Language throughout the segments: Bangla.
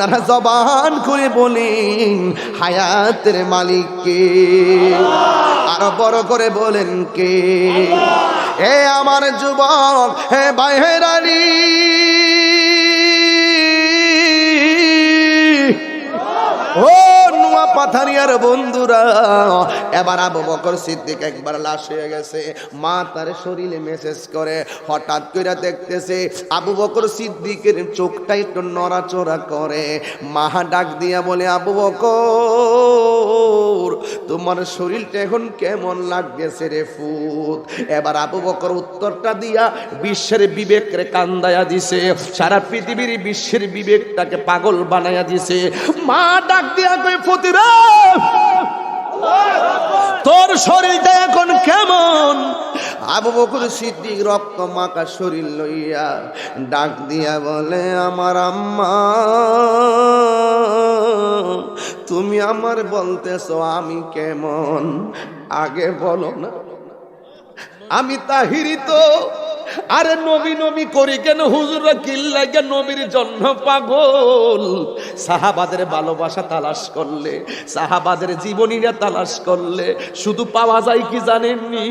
আপনারা জবান করে বলেন, হায়াতের মালিক কে? আরও বড় করে বলেন কে? হে আমার যুবক, হে বাইহেরানি পাথারিয়ার বন্ধুরা, এবার আবু বকর সিদ্দিক একবার লাশ হয়ে গেছে। মা তার শরীরে মেসেজ করে, হঠাৎ করে দেখতেছে আবু বকর সিদ্দিকের চোখটা একটু নড়াচড়া করে। মা ডাক দিয়া বলে, আবু বকর তোমার শরীরটা এখন কেমন লাগতেছে রে ফুত? এবার আবু বকর উত্তরটা দিয়া বিশ্বের বিবেক রে কান্দায়া দিছে। সারা পৃথিবীর বিশ্বের বিবেকটাকে পাগল বানাইয়া দিছে। মা ডাক দিয়া কই ফতিরা, তোর শরীরটা এখন কেমন? আবু বকর সিদ্দিক রক্ত মাখা শরীর লইয়া ডাক দিয়া বলে, আমার আম্মা, তুমি আমার বলতেছ আমি কেমন? আগে বলো না। আমি তাহিরি তো। আরে নবী নবী করি কেন হুজুররা কিল্লাকে নবীর জন্য পাগল? সাহাবাদের ভালোবাসা তালাশ করলে, সাহাবাদের জীবনীরা তালাশ করলে, শুধু পাওয়া যায় কি জানেননি?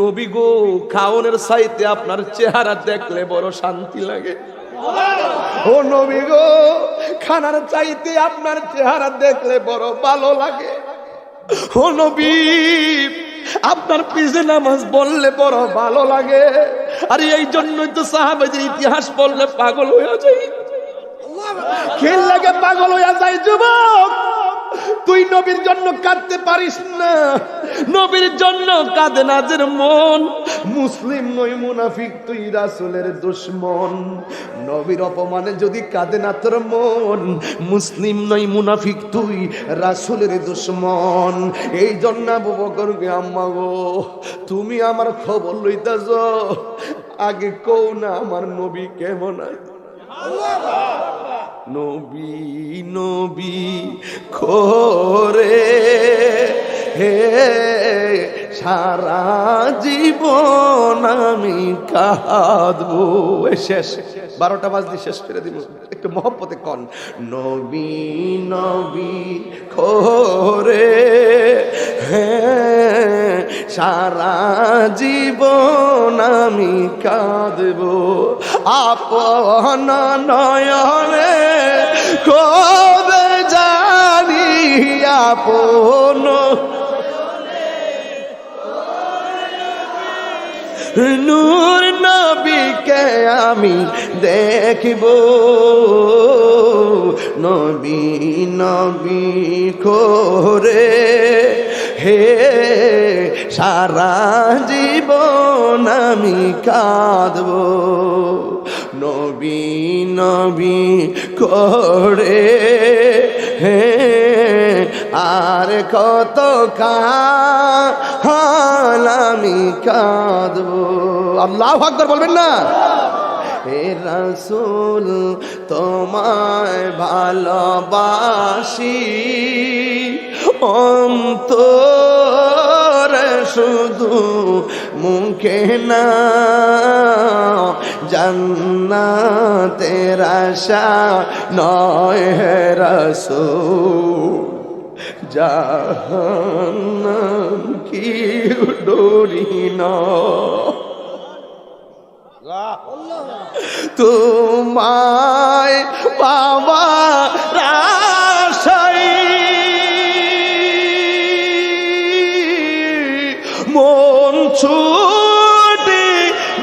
নবী গো, খাওনের সাইতে আপনার চেহারা দেখলে বড় শান্তি লাগে। ও নবী গো, খানার চাইতে আপনার চেহারা দেখলে বড় ভালো লাগে। ও নবী, আপনার পিছে নামাজ বললে বড় ভালো লাগে। আর, এই জন্যই তো সাহাবাদের ইতিহাস বললে পাগল হয়ে যায়। খেল লাগে পাগল হয়ে যায়, যুবক। তুই নবীর জন্য কাঁদতে পারিস না। নবীর জন্য কাঁদে নাজের মন। মুসলিম নই মুনাফিক, তুই রাসুলের দুশ্মন। নবীর অপমানে যদি কাঁদে না তোর মন, মুসলিম নই মুনাফিক, তুই রাসুলের দুশ্মন। এই জন্য গে আম্মা গো, তুমি আমার খবর লইতাছ, আগে কও না আমার নবী কেমন নবী নবী, খোরে, হে সারা জীবন আমি কাঁদবো। শেষ, বারোটা বাজতে শেষ করে দিব। একটু মহব্বতে কন। নবী নবী, খোরে হে সারা জীবন আমি কাঁদবো। আপন নয়নে কবে জানি আপন নূর নবীকে আমি দেখব। নবী নবী করে হে সারা জীবন আমি কাঁদব। নবী নবী করে হে আর কত কাল আমি কাঁদব। আল্লাহ আকবর বলবেন না? হে রসুল, তোমায় ভালোবাসি। অন্তর শুধু মুখে না জান্নাতের আশা নয় হে রসুল। জাহান্নাম কি ডরি তোমায় বাবা রাশাই। মন ছুটে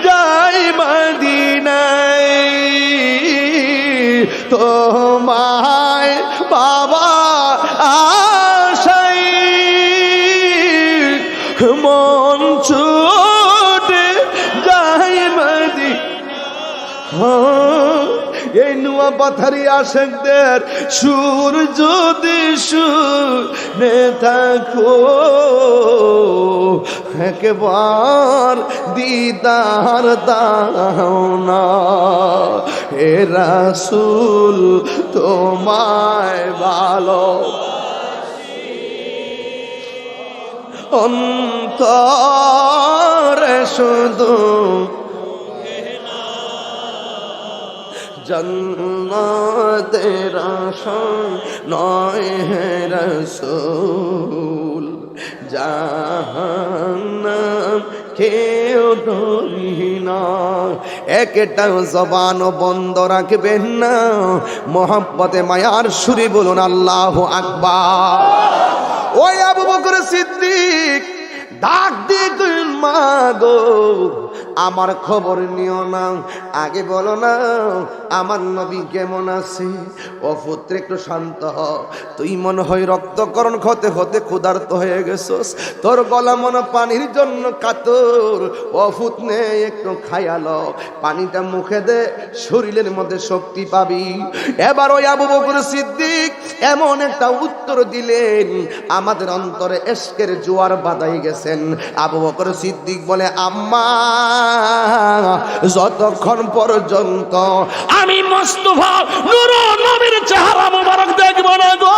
যাই মদিনাই তোমায় মন ছুটে যাই মদি এই নুয়া পাথারি আশেকদের সুর যদি শুনে থাকো, একবার দিদার দাও না। হে রাসুল তোমায় ভালো অন্তরে শুধু আশায় নয় হে রসুল, জাহান্নাম কেউ একটা জবান বন্ধ রাখবেন না। মোহাম্মতে মায়ার সুরি বলুন, আল্লাহ আকবার। ওই আবু বকর সিদ্দিক ডাক দিয়ে কইন মা গো, আমার খবর নিও না। আগে বলো না, আমার নবী কেমন আছে? ও পুত্র, একটু শান্ত হ। তুই মনে হয় রক্তকরণ হতে হতে ক্ষুধার্ত হয়ে গেছস। তোর গলা মনে পানির জন্য কাতর। ও ফুতনে একটু খায়ালো পানিটা মুখে দে, শরীরের মধ্যে শক্তি পাবি। এবার ওই আবু বকর সিদ্দিক এমন একটা উত্তর দিলেন, আমাদের অন্তরে এসকের জোয়ার বাদাই গেছেন আবু বকর সিদ্দিক বলে, আম্মা, যতক্ষণ পর্যন্ত আমি মোস্তফা নুর নবীর চেহারা মোবারক দেখব না গো,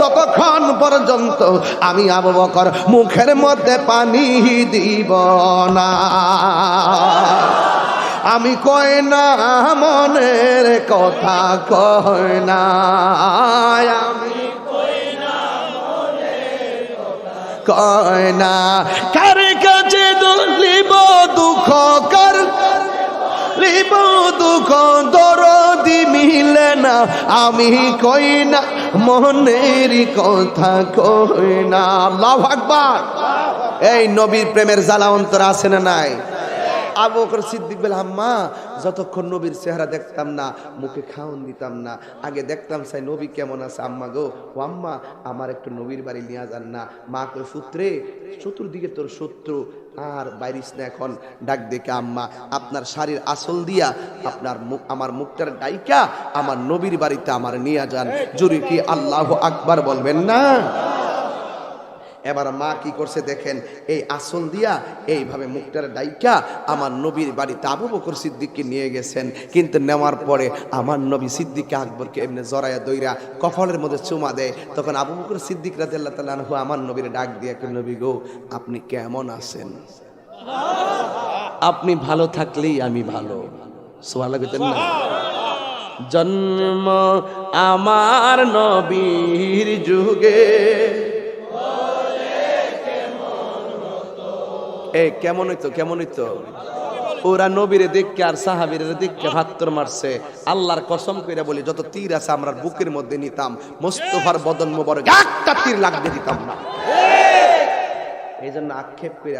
ততক্ষণ পর্যন্ত আমি আবু বকর মুখের মধ্যে পানি দিব না। আমি কই না, মনের কথা কই না, আমি কয় না। কার কাছে দুলিব দুঃখ, কার লিব দুঃখ, দরদি মিলে না। আমি কই না, মনের কথা কই না। এই নবীর প্রেমের জ্বালা অন্তর আছে না নাই? আবু বকর সিদ্দিক বলে, আম্মা, যতক্ষণ নবীর চেহারা দেখতাম না, মুখে খাওন দিতাম না, আগে দেখতাম সাই নবী কেমন আছে, আম্মা গো। ও আম্মা, আমার একটু নবীর বাড়ি নিয়ে যান না, মা কই সূত্রে চতুর্দিকে তোর শত্রু, আর বাইরিস না এখন, ডাক দেখে, আম্মা, আপনার শাড়ির আসল দিয়া, আপনার মুখ, আমার মুখটার ডাইকা, আমার নবীর বাড়িতে আমার নিয়ে যান জুরি কি আল্লাহ আকবার বলবেন না? এবার মা কি করছে দেখেন, এই আসল দিয়া এইভাবে মুখটার ডাইকা আমার নবীর বাড়িতে আবু বকর সিদ্দিককে নিয়ে গেছেন। কিন্তু নেওয়ার পরে আমার নবী সিদ্দিককে আকবরকে এমনি জরায়া দইরা কফলের মধ্যে চুমা দেয়। তখন আবু বকর সিদ্দিক রাজি আল্লাহ তাল্লাহ আমার নবীর ডাক দিয়ে কে নবী গো, আপনি কেমন আছেন? আপনি ভালো থাকলেই আমি ভালো। সোয়াল না। জন্ম আমার নবীর যুগে এ কেমন হইতো কেমন হইতো? ওরা নবীরে দেখকে আর সাহাবিরে দেখকে ভাত্তর মারছে। আল্লাহর কসম করে বলি, যত তীর আছে আমরা বুকের মধ্যে নিতাম, মোস্তফার বদন মোবারক তীর লাগতে দিতাম না। জন্য আক্ষেপ করে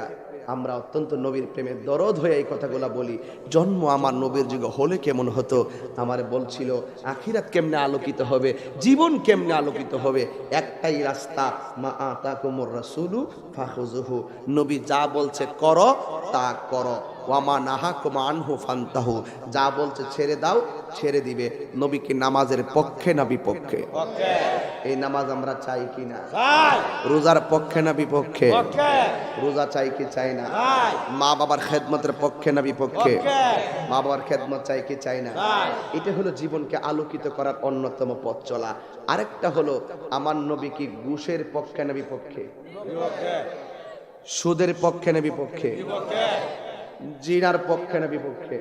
আমরা অত্যন্ত নবীর প্রেমের দরদ হয়ে এই কথাগুলো বলি। জন্ম আমার নবীর যুগ হলে কেমন হতো? আমার বলছিল, আখিরাত কেমনে আলোকিত হবে? জীবন কেমনে আলোকিত হবে? একটাই রাস্তা, মা আতা কুমর রাসুলু ফাহুজুহু নবী যা বলছে করো, তা করো। ওয়ামা নাহা কুমা আনহু ফান্তাহু। যা বলছে ছেড়ে দাও ছেড়ে দিবে। নবী কি নামাজের পক্ষে না বিপক্ষে? এই নামাজ আমরা চাই কি না? রোজার পক্ষে না বিপক্ষে? রোজা চাই কি চাই না? মা বাবার খেদমতের পক্ষে না বিপক্ষে? মা বাবার খেদমত চাই কি চাই না? এটা হলো জীবনকে আলোকিত করার অন্যতম পথ চলা। আরেকটা হলো আমার নবী কি ঘুষের পক্ষে না বিপক্ষে? সুদের পক্ষে না বিপক্ষে? জিনার পক্ষে না বিপক্ষে।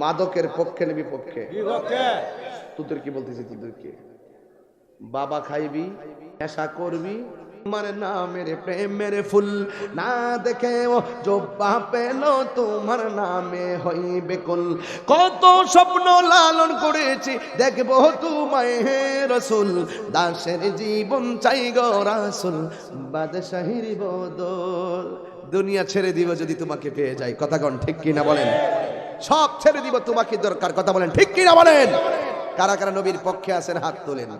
মাদকের পক্ষে না বিপক্ষে? তোদের কি বলতেছি তোদেরকে? বাবা খাইবি নেশা করবি তোমার নামের প্রেমের ফুল না দেখে ও জব্বা পেল তোমার নামে হইবে কুল। কত স্বপ্ন লালন করেছি দেখব তোমায় হে রসুল। দাসের জীবন চাই গো রাসুল বাদশাহির বদল। দুনিয়া ছেড়ে দিব যদি তোমাকে পেয়ে যাই। কথা কন ঠিক কিনা বলেন? সব ছেড়ে দিব, তোমাকে দরকার। কথা বলেন, ঠিক কিনা বলেন? কারা কারা নবীর পক্ষে আছেন, হাত তোলেন।